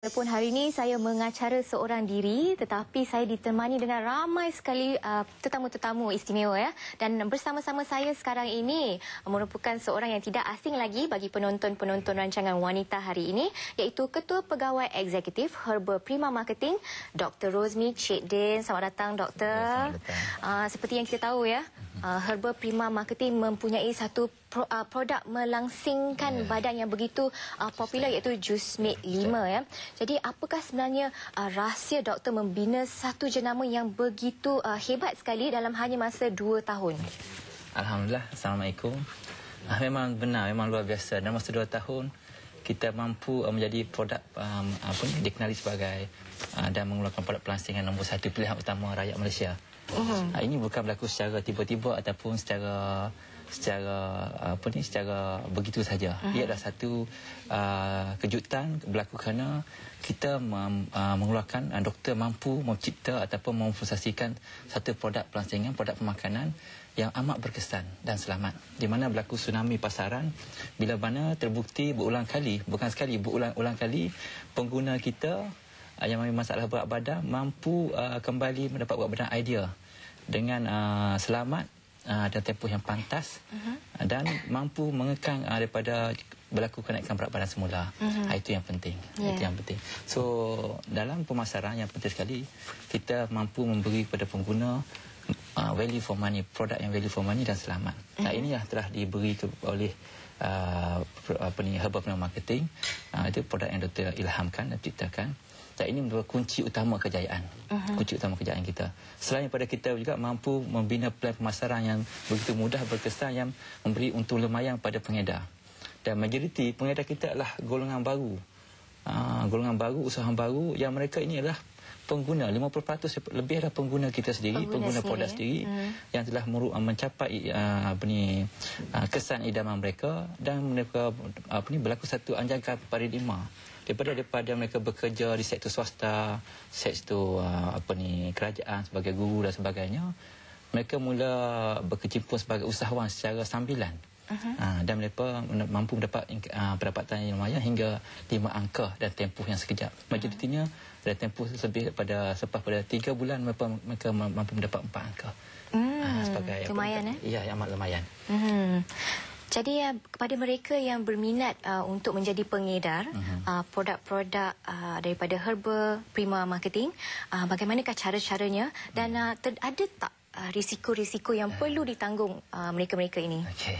Walaupun hari ini saya mengacara seorang diri tetapi saya ditemani dengan ramai sekali uh, tetamu-tetamu istimewa ya dan bersama-sama saya sekarang ini merupakan seorang yang tidak asing lagi bagi penonton-penonton rancangan wanita hari ini iaitu Ketua Pegawai Eksekutif Herba Prima Marketing Dr. Rosmi Cik Din. Selamat datang Doktor. Ya, uh, seperti yang kita tahu ya uh, Herba Prima Marketing mempunyai satu pro, uh, produk melangsingkan yeah. badan yang begitu uh, popular iaitu Juice Mate 5 ya. Jadi apakah sebenarnya uh, rahsia doktor membina satu jenama yang begitu uh, hebat sekali dalam hanya masa 2 tahun? Alhamdulillah. Assalamualaikum. Uh, memang benar, memang luar biasa. Dalam masa 2 tahun kita mampu uh, menjadi produk um, apa ni dikenali sebagai uh, dan mengeluarkan produk pelansingan nombor satu pilihan utama rakyat Malaysia. Uh-huh. Uh, ini bukan berlaku secara tiba-tiba ataupun secara secara apa ni secara begitu saja. Uh-huh. Ia adalah satu uh, kejutan berlaku kerana kita mem, uh, mengeluarkan uh, doktor mampu mencipta ataupun memfusasikan satu produk pelansingan, produk pemakanan yang amat berkesan dan selamat. Di mana berlaku tsunami pasaran bila mana terbukti berulang kali, bukan sekali berulang-ulang kali pengguna kita uh, yang mempunyai masalah berat badan mampu uh, kembali mendapat berat badan idea dengan uh, selamat uh, dan tempoh yang pantas uh-huh. dan mampu mengekang uh, daripada berlaku kenaikan berat badan semula. Uh-huh. Uh, itu yang penting. Yeah. Itu yang penting. So dalam pemasaran yang penting sekali kita mampu memberi kepada pengguna uh, value for money, produk yang value for money dan selamat. Uh-huh. Nah ini yang telah diberi ke, oleh uh, apa ni Herbal Marketing. Uh, itu produk yang Dr. ilhamkan dan ciptakan dan ini merupakan kunci utama kejayaan. Uh-huh. Kunci utama kejayaan kita. Selain daripada kita juga mampu membina plan pemasaran yang begitu mudah berkesan yang memberi untung lumayan pada pengedar. Dan majoriti pengedar kita adalah golongan baru. Uh, golongan baru, usaha baru yang mereka ini adalah pengguna 50% lebih adalah pengguna kita sendiri pengguna, pengguna produk sendiri hmm. yang telah ah, mencapai uh, apa ni uh, kesan idaman mereka dan mereka apa ni berlaku satu anjakan paradigma daripada daripada mereka bekerja di sektor swasta, sektor uh, apa ni kerajaan sebagai guru dan sebagainya, mereka mula berkecimpung sebagai usahawan secara sambilan. Uh-huh. Uh, dan mereka mampu mendapat uh, pendapatan yang lumayan hingga lima angka dan tempoh yang sekejap. Majoritinya uh-huh. ada tempoh lebih pada selepas pada tiga bulan mereka, mereka mampu mendapat empat angka. Hmm, uh, sebagai lumayan apa, eh? Ya, amat lumayan. Hmm. Jadi uh, kepada mereka yang berminat uh, untuk menjadi pengedar uh-huh. uh, produk-produk uh, daripada Herba Prima Marketing, uh, bagaimanakah cara-caranya dan uh, ter- ada tak uh, risiko-risiko yang perlu ditanggung uh, mereka-mereka ini? Okey.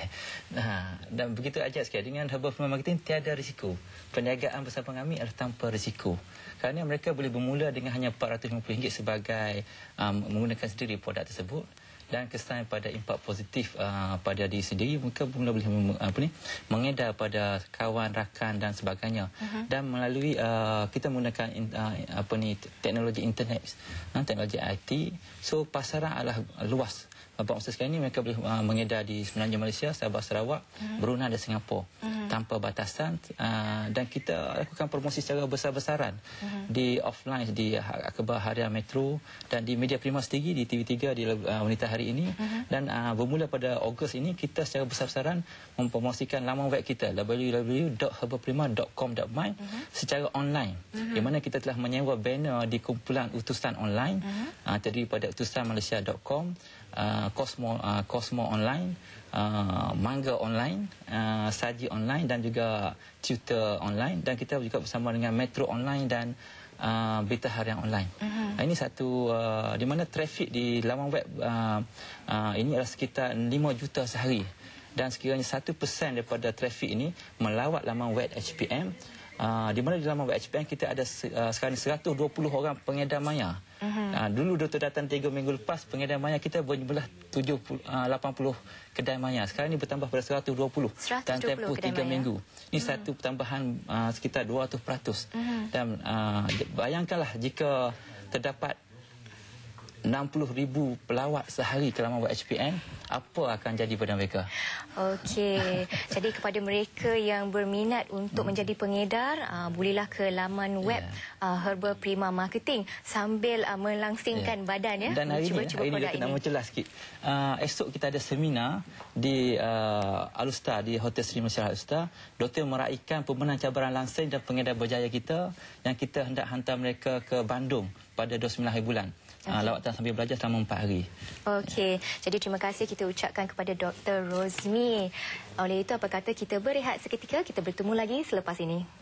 Nah, dan begitu aja sekali dengan Herba Prima Marketing tiada risiko. Perniagaan bersama kami adalah tanpa risiko. Kerana mereka boleh bermula dengan hanya RM450 sebagai um, menggunakan sendiri produk tersebut dan kesan pada impak positif uh, pada diri sendiri mungkin mula boleh apa ni mengedar pada kawan rakan dan sebagainya uh-huh. dan melalui uh, kita menggunakan in, uh, apa ni teknologi internet uh, teknologi IT so pasaran adalah luas Bapak masa sekarang ini mereka boleh uh, mengedar di semenanjung Malaysia, Sabah, Sarawak, uh-huh. Brunei dan Singapura uh-huh. tanpa batasan uh, dan kita lakukan promosi secara besar-besaran uh-huh. di offline di Akhbar Harian Metro dan di media prima sendiri di TV3 di uh, Wanita Hari ini uh-huh. dan uh, bermula pada Ogos ini kita secara besar-besaran mempromosikan laman web kita www.herbalprima.com.my uh-huh. secara online uh-huh. di mana kita telah menyewa banner di kumpulan utusan online uh-huh. uh, terdiri pada utusanmalaysia.com uh, Cosmo uh, Cosmo online, uh, Manga online, uh, Saji online dan juga Tutor online dan kita juga bersama dengan Metro online dan uh, Berita Harian online. Uh-huh. Ini satu uh, di mana trafik di laman web uh, uh, ini adalah sekitar 5 juta sehari dan sekiranya 1% daripada trafik ini melawat laman web HPM Uh, di mana di dalam web HPM kita ada uh, sekarang 120 orang pengedar maya. Uh-huh. Uh, dulu doktor datang 3 minggu lepas pengedar maya kita berjumlah 70 uh, 80 kedai maya. Sekarang ini bertambah pada 120, 120 dan tempoh 3 maya. minggu. Ini uh-huh. satu pertambahan uh, sekitar 200%. Uh-huh. Dan uh, bayangkanlah jika terdapat 60,000 pelawat sehari ke laman HPN, apa akan jadi pada mereka? Okey. Jadi kepada mereka yang berminat untuk hmm. menjadi pengedar, uh, bolehlah ke laman web yeah. uh, Herbal Prima Marketing sambil uh, melangsingkan yeah. badan ya. Dan hari cuba, ini, cuba hari ini kita nak mencelah sikit. Uh, esok kita ada seminar di uh, Alustar, di Hotel Sri Malaysia Alustar. Doktor meraihkan pemenang cabaran langsing dan pengedar berjaya kita yang kita hendak hantar mereka ke Bandung pada 29 hari bulan. Okay. Uh, lawatan sambil belajar selama empat hari. Okey, jadi terima kasih kita ucapkan kepada Dr. Rosmi. Oleh itu, apa kata kita berehat seketika, kita bertemu lagi selepas ini.